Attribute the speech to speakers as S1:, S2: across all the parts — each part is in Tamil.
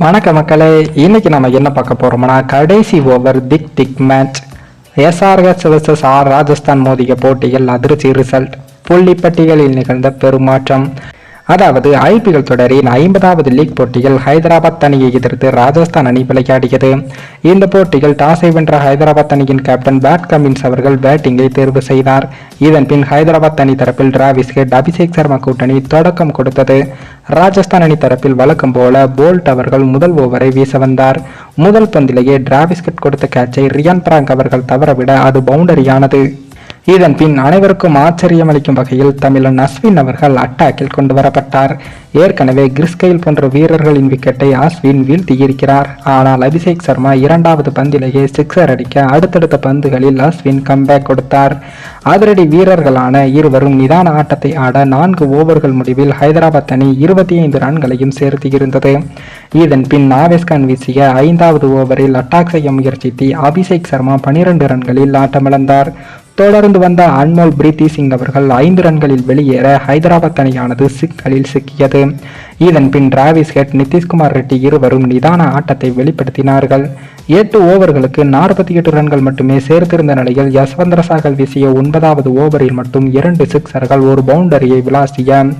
S1: வணக்க மக்களே இன்னைக்கு நம்ம என்ன பார்க்க போறோம்னா கடைசி ஓவர் திக் திக் match SRH versus R Rajasthan மோதிய போட்டியில் அதிர்ச்சி ரிசல்ட் புள்ளி பட்டியலில் நிகழ்ந்த பெருமாற்றம். அதாவது ஐபிஎல் தொடரின் ஐம்பதாவது லீக் போட்டியில் ஹைதராபாத் அணியை எதிர்த்து ராஜஸ்தான் அணி விளையாடியது. இந்த போட்டியில் டாஸை வென்ற ஹைதராபாத் அணியின் கேப்டன் பேட் கமின்ஸ் அவர்கள் பேட்டிங்கை தேர்வு செய்தார். இதன் பின் ஹைதராபாத் அணி தரப்பில் டிராவிஸ் ஹெட் அபிஷேக் சர்மா கூட்டணி தொடக்கம் கொடுத்தது. ராஜஸ்தான் அணி தரப்பில் வழக்கம் போல போல்ட் அவர்கள் முதல் ஓவரை வீச வந்தார். முதல் பந்திலேயே டிராவிஸ் ஹெட் கொடுத்த கேட்சை ரியான் பிராங்க் அவர்கள் தவறவிட அது பவுண்டரியானது. இதன் பின் அனைவருக்கும் ஆச்சரியமளிக்கும் வகையில் தமிழன் அஸ்வின் அவர்கள் அட்டாக்கில் கொண்டு வரப்பட்டார். ஏற்கனவே கிறிஸ்கைல் போன்ற வீரர்களின் விக்கெட்டை அஸ்வின் வீழ்த்தியிருக்கிறார். ஆனால் அபிஷேக் சர்மா இரண்டாவது பந்திலேயே சிக்ஸர் அடிக்க அடுத்தடுத்த பந்துகளில் அஸ்வின் கம்பேக் கொடுத்தார். அதிரடி வீரர்களான இருவரும் நிதான ஆட்டத்தை ஆட நான்கு ஓவர்கள் முடிவில் ஹைதராபாத் அணி இருபத்தி ஐந்து ரன்களையும் சேர்த்து இருந்தது இதன் பின் நாவேஸ்கான் வீசிய ஐந்தாவது ஓவரில் அட்டாக் செய்ய முயற்சித்து அபிஷேக் சர்மா பனிரெண்டு ரன்களில் ஆட்டமிழந்தார். தொடர்ந்து வந்த அன்மோல் பிரீத்தி சிங் அவர்கள் ஐந்து ரன்களில் வெளியேற ஹைதராபாத் அணியானது சிக்கலில் சிக்கியது. இதன் பின் டிராவிஸ் ஹெட் நிதிஷ்குமார் ரெட்டி இருவரும் நிதான ஆட்டத்தை வெளிப்படுத்தினார்கள். எட்டு ஓவர்களுக்கு நாற்பத்தி எட்டு ரன்கள் மட்டுமே சேர்த்திருந்த நிலையில் யஸ்வந்திர சாகல் வீசிய ஒன்பதாவது ஓவரில் மட்டும் இரண்டு சிக்சர்கள் ஒரு பவுண்டரியை விளாசிய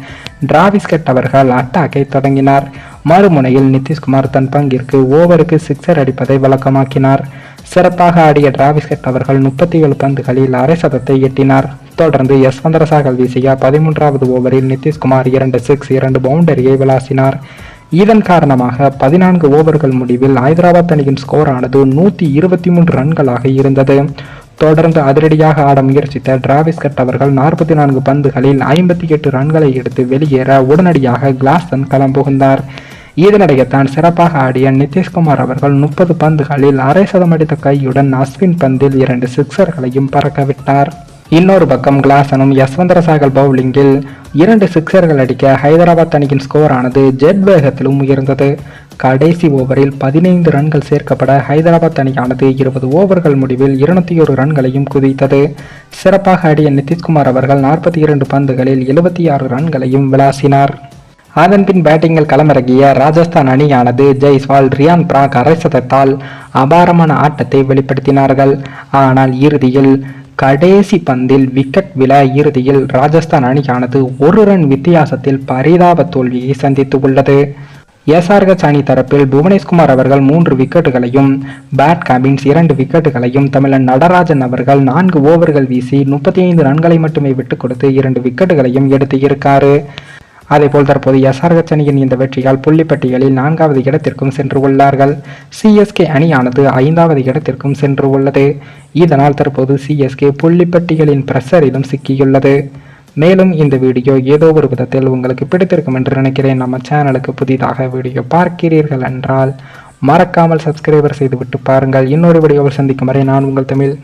S1: டிராவிஸ்கெட் அவர்கள் அட்டாக்கை தொடங்கினார். மறுமுனையில் நிதிஷ்குமார் தன் பங்கிற்கு ஓவருக்கு சிக்ஸர் அடிப்பதை வழக்கமாக்கினார். சிறப்பாக ஆடிய டிராவிஸ் ஹெட் அவர்கள் முப்பத்தி ஏழு பந்துகளில் அரை சதத்தை எட்டினார். தொடர்ந்து யஸ்வந்தர சாகல் வீசிய பதிமூன்றாவது ஓவரில் நிதிஷ்குமார் இரண்டு சிக்ஸ் இரண்டு பவுண்டரியை விளாசினார். இதன் காரணமாக பதினான்கு ஓவர்கள் முடிவில் ஹைதராபாத் அணியின் ஸ்கோர் ஆனது நூத்தி இருபத்தி மூன்று ரன்களாக இருந்தது. தொடர்ந்து அதிரடியாக ஆட முயற்சித்த டிராவிஸ் கட் அவர்கள் நாற்பத்தி நான்கு பந்துகளில் ஐம்பத்தி எட்டு ரன்களை எடுத்து வெளியேற உடனடியாக கிளாஸ்டன் களம் புகுந்தார். இதனிடையே தான் சிறப்பாக ஆடிய நிதிஷ்குமார் அவர்கள் முப்பது பந்துகளில் அரை சதம் அடித்த கையுடன் அஸ்வின் பந்தில் இரண்டு சிக்சர்களையும் பறக்கவிட்டார். இன்னொரு பக்கம் கிளாசனும் யஸ்வந்தர சாகல் பவுலிங்கில் இரண்டு சிக்சர்கள் அடிக்க ஹைதராபாத் அணியின் ஸ்கோர் ஆனது ஜெட் வேகத்திலும் உயர்ந்தது. கடைசி ஓவரில் பதினைந்து ரன்கள் சேர்க்கப்பட ஹைதராபாத் அணியானது இருபது ஓவர்கள் முடிவில் இருநூத்தி ஒரு ரன்களையும் குதித்தது. சிறப்பாக ஆடிய நிதிஷ்குமார் அவர்கள் நாற்பத்தி இரண்டு பந்துகளில் எழுபத்தி ஆறு ரன்களையும் விளாசினார். அதன்பின் பேட்டிங்கில் களமிறங்கிய ராஜஸ்தான் அணியானது ஜெய்ஸ்வால் ரியான் பிராக் அரைசதத்தால் அபாரமான ஆட்டத்தை வெளிப்படுத்தினார்கள். ஆனால் இறுதியில் கடைசி பந்தில் விக்கெட் விழ இறுதியில் ராஜஸ்தான் அணியானது ஒரு ரன் வித்தியாசத்தில் பரிதாப தோல்வியை சந்தித்து உள்ளது. எஸ்ஆர்ஹெச் அணி தரப்பில் புவனேஷ்குமார் அவர்கள் மூன்று விக்கெட்டுகளையும் பேட் காபின்ஸ் இரண்டு விக்கெட்டுகளையும் தமிழன் நடராஜன் அவர்கள் நான்கு ஓவர்கள் வீசி முப்பத்தி ஐந்து ரன்களை மட்டுமே விட்டு கொடுத்து இரண்டு விக்கெட்டுகளையும் எடுத்து இருக்காரு. அதேபோல் தற்போது எஸ்ஆர்ஹெச் அணியின் இந்த வெற்றியால் புள்ளிப்பட்டியலில் நான்காவது இடத்திற்கும் சென்று உள்ளார்கள். சிஎஸ்கே அணியானது ஐந்தாவது இடத்திற்கும் சென்று உள்ளது. இதனால் தற்போது சிஎஸ்கே புள்ளிப்பட்டியலின் பிரஷரிலும் சிக்கியுள்ளது. மேலும் இந்த வீடியோ ஏதோ ஒரு விதத்தில் உங்களுக்கு பிடித்திருக்கும் என்று நினைக்கிறேன். நம்ம சேனலுக்கு புதிதாக வீடியோ பார்க்கிறீர்கள் என்றால் மறக்காமல் சப்ஸ்கிரைபர் செய்துவிட்டு பாருங்கள். இன்னொரு வீடியோவில் சந்திக்கும் வரை நான் உங்கள் தமிழ்